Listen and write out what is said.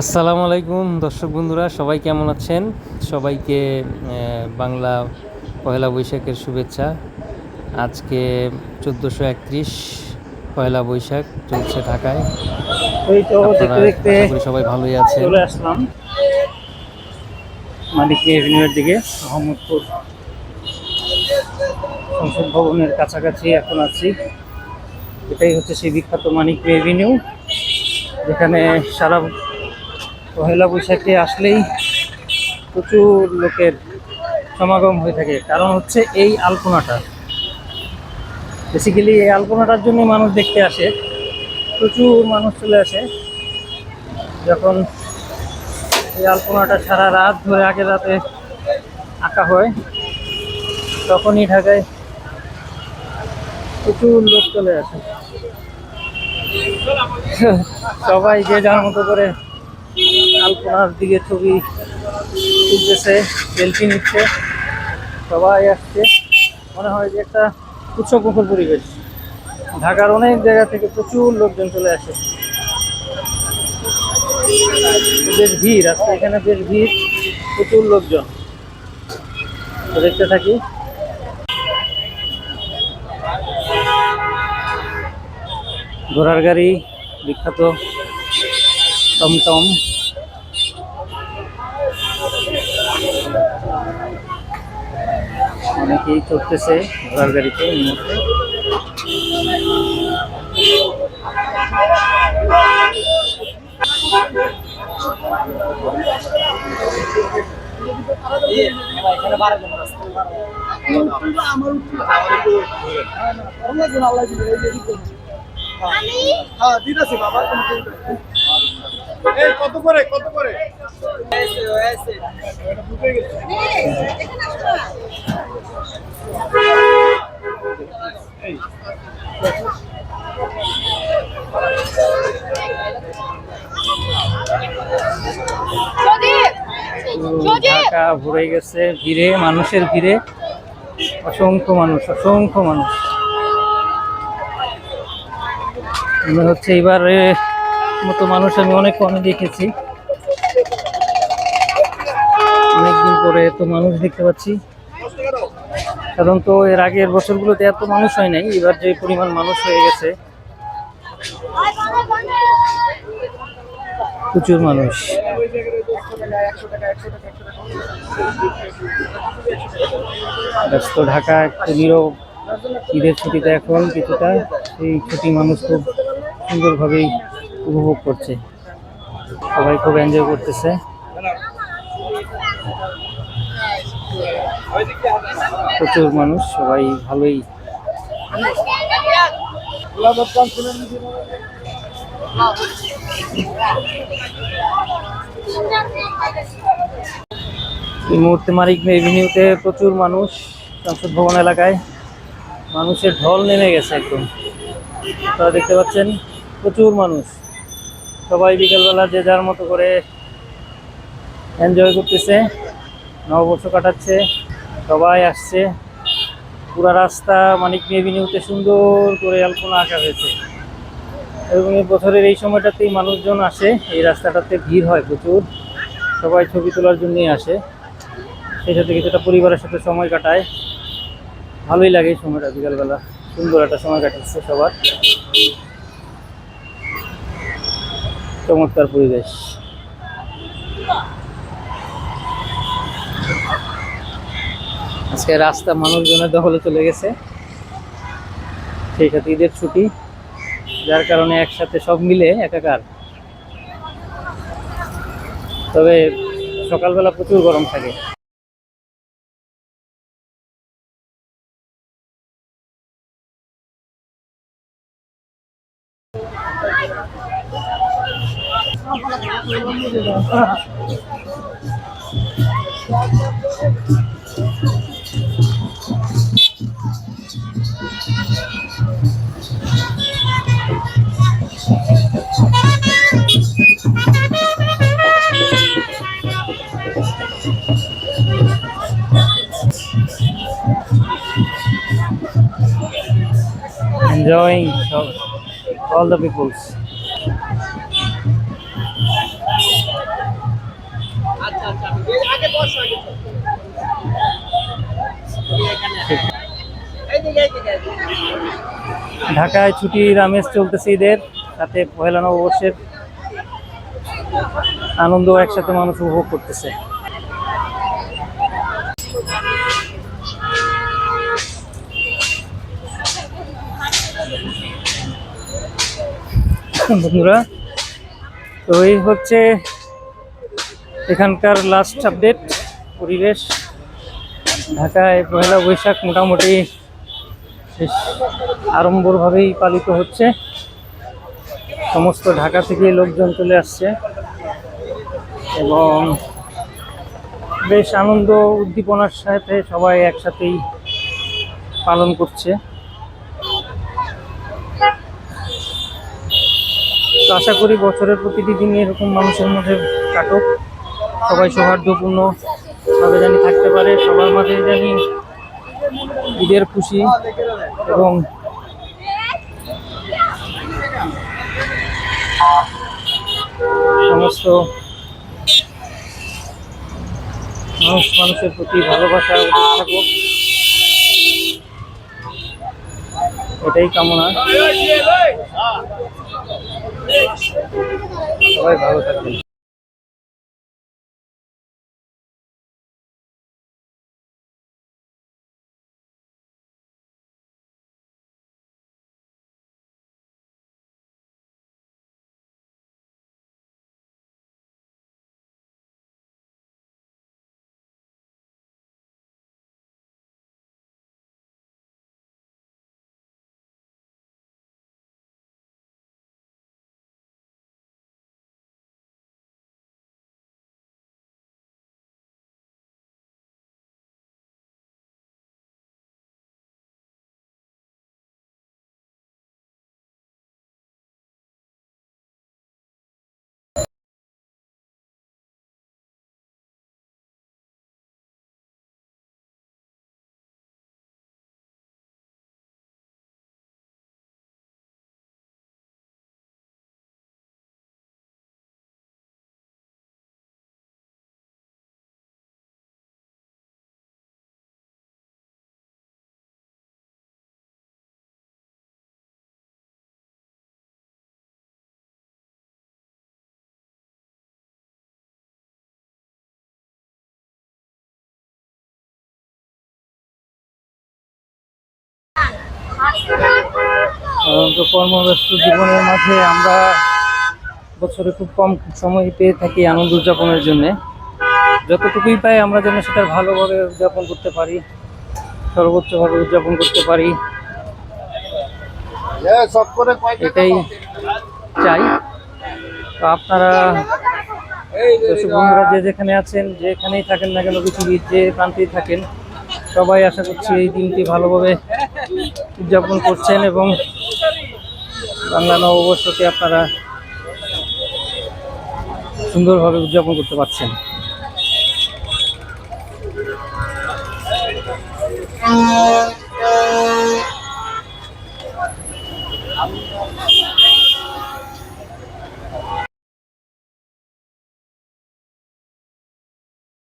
আসসালামু আলাইকুম দর্শক বন্ধুরা সবাই কেমন আছেন? সবাইকে বাংলা পয়লা বৈশাখের শুভেচ্ছা। আজকে চোদ্দোশো একত্রিশ পয়লা বৈশাখ চলছে ঢাকায়। সবাই ভালোই আছে চলে আসলাম। মালিক এভিনিউর দিকে মোহাম্মদপুর সংসদ ভবনের কাছাকাছি এখন আছি। এটাই হচ্ছে সেই বিখ্যাত মানিক এভিনিউ যেখানে সারা পহেলা বৈশাখে আসলেই প্রচুর লোকের সমাগম হয়ে থাকে। কারণ হচ্ছে এই আলপনাটা। বেসিক্যালি এই আলপনাটার জন্য মানুষ দেখতে আসে। প্রচুর মানুষ চলে আসে। যখন এই আলপনাটা সারা রাত ধরে আগে রাতে আঁকা হয়, তখনই ঢাকায় প্রচুর লোক চলে আসে। সবাই যে যার মতো করে আলপনার দিকে ছবি তুলতেছে সেলফি নিচ্ছে, সবাই আসছে। মনে হয় যে একটা উৎসব মুখর পরিবেশ। ঢাকার অনেক জায়গা থেকে প্রচুর লোকজন চলে আসে। বেশ ভিড়, আজকে এখানে বেশ ভিড়, প্রচুর লোকজন। দেখতে থাকি। ঘোড়ার গাড়ি, বিখ্যাত টমটম। অনেকেই চড়তেছে ঘোড়ার গাড়িতে এই মুহূর্তে। এই কত করে কত করে? ঢাকা ভরে গেছে ভিড়ে মানুষের ভিড়ে। অসংখ্য মানুষ অসংখ্য মানুষ। মনে হচ্ছে এবারে মতো মানুষ আমি অনেক কমে দেখেছি। অনেকদিন পরে এত মানুষ দেখতে পাচ্ছি। সাধারণত এর আগের বছরগুলোতে এত মানুষ হয় নাই, এবার যে পরিমাণ মানুষ হয়ে গেছে, প্রচুর মানুষ। ব্যস্ত ঢাকা, একটু নীরব। ঈদের ছুটিতে এখন কিছুটা এই ছুটি মানুষ খুব সুন্দরভাবেই উপভোগ করছে। সবাই খুব এনজয় করতেছে। প্রচুর মানুষ, সবাই ভালোই। এই মুহূর্তে মারিক এভিনিউতে প্রচুর মানুষ, সংসদ ভবন এলাকায়। মানুষের ঢল নেমে গেছে একদম। আপনারা দেখতে পাচ্ছেন, প্রচুর মানুষ। সবাই বিকেলবেলা যে যার মতো করে এনজয় করতেছে। নববর্ষ কাটাচ্ছে, সবাই আসছে। পুরা রাস্তা মানিক এভিনিউতে সুন্দর করে আলপনা আঁকা হয়েছে। এবং এই বছরের এই সময়টাতেই মানুষজন আসে, এই রাস্তাটাতে ভিড় হয় প্রচুর। সবাই ছবি তোলার জন্যই আসে। সেই সাথে কিছুটা পরিবারের সাথে সময় কাটায়। ভালোই লাগে এই সময়টা বিকালবেলা। সুন্দর একটা সময় কাটাচ্ছে সবার। চমৎকার পরিবেশ। আজকে রাস্তা মানুষজনের দখলে চলে গেছে। সেই সাথে ঈদের ছুটি, যার কারণে একসাথে সব মিলে একাকার। তবে সকালবেলা প্রচুর গরম থাকে। Enjoying so- all the peoples. ঢাকায় ছুটির আমেজ চলতেছে ঈদের, সাথে পহেলা নববর্ষের আনন্দ একসাথে মানুষ উপভোগ করতেছে। বন্ধুরা, তো এই হচ্ছে এখানকার লাস্ট আপডেট পরিবেশ ঢাকায় পয়লা বৈশাখ মোটামুটি বেশ আড়ম্বরভাবেই পালিত হচ্ছে। সমস্ত ঢাকা থেকে লোকজন চলে আসছে এবং বেশ আনন্দ উদ্দীপনার সাথে সবাই একসাথেই পালন করছে। তো আশা করি বছরের প্রতিটি দিনই এরকম মানুষের মধ্যে কাটুক। সবাই সৌহার্দ্যপূর্ণ ভাবে জানি থাকতে পারে, সবার মাঝে জানি ঈদের খুশি এবং সমস্ত মানুষ মানুষের প্রতি ভালোবাসা থাকুক। এটাই কামনা। সবাই ভালো থাকবেন। সাধারণত কর্মব্যস্ত জীবনের মাঝে আমরা বছরে খুব কম সময় পেয়ে থাকি আনন্দ উদযাপনের জন্যে। যতটুকুই পাই আমরা যেন সেটা ভালোভাবে উদযাপন করতে পারি, সর্বোচ্চভাবে উদযাপন করতে পারি। এটাই চাই। তো আপনারা দর্শক বন্ধুরা যে যেখানে আছেন যেখানেই থাকেন না কেন, পৃথিবীর যে প্রান্তেই থাকেন, সবাই আশা করছি এই দিনটি ভালোভাবে উদযাপন করছেন এবং বাংলা নববর্ষকে আপনারা সুন্দরভাবে উদযাপন করতে পারছেন। পারছে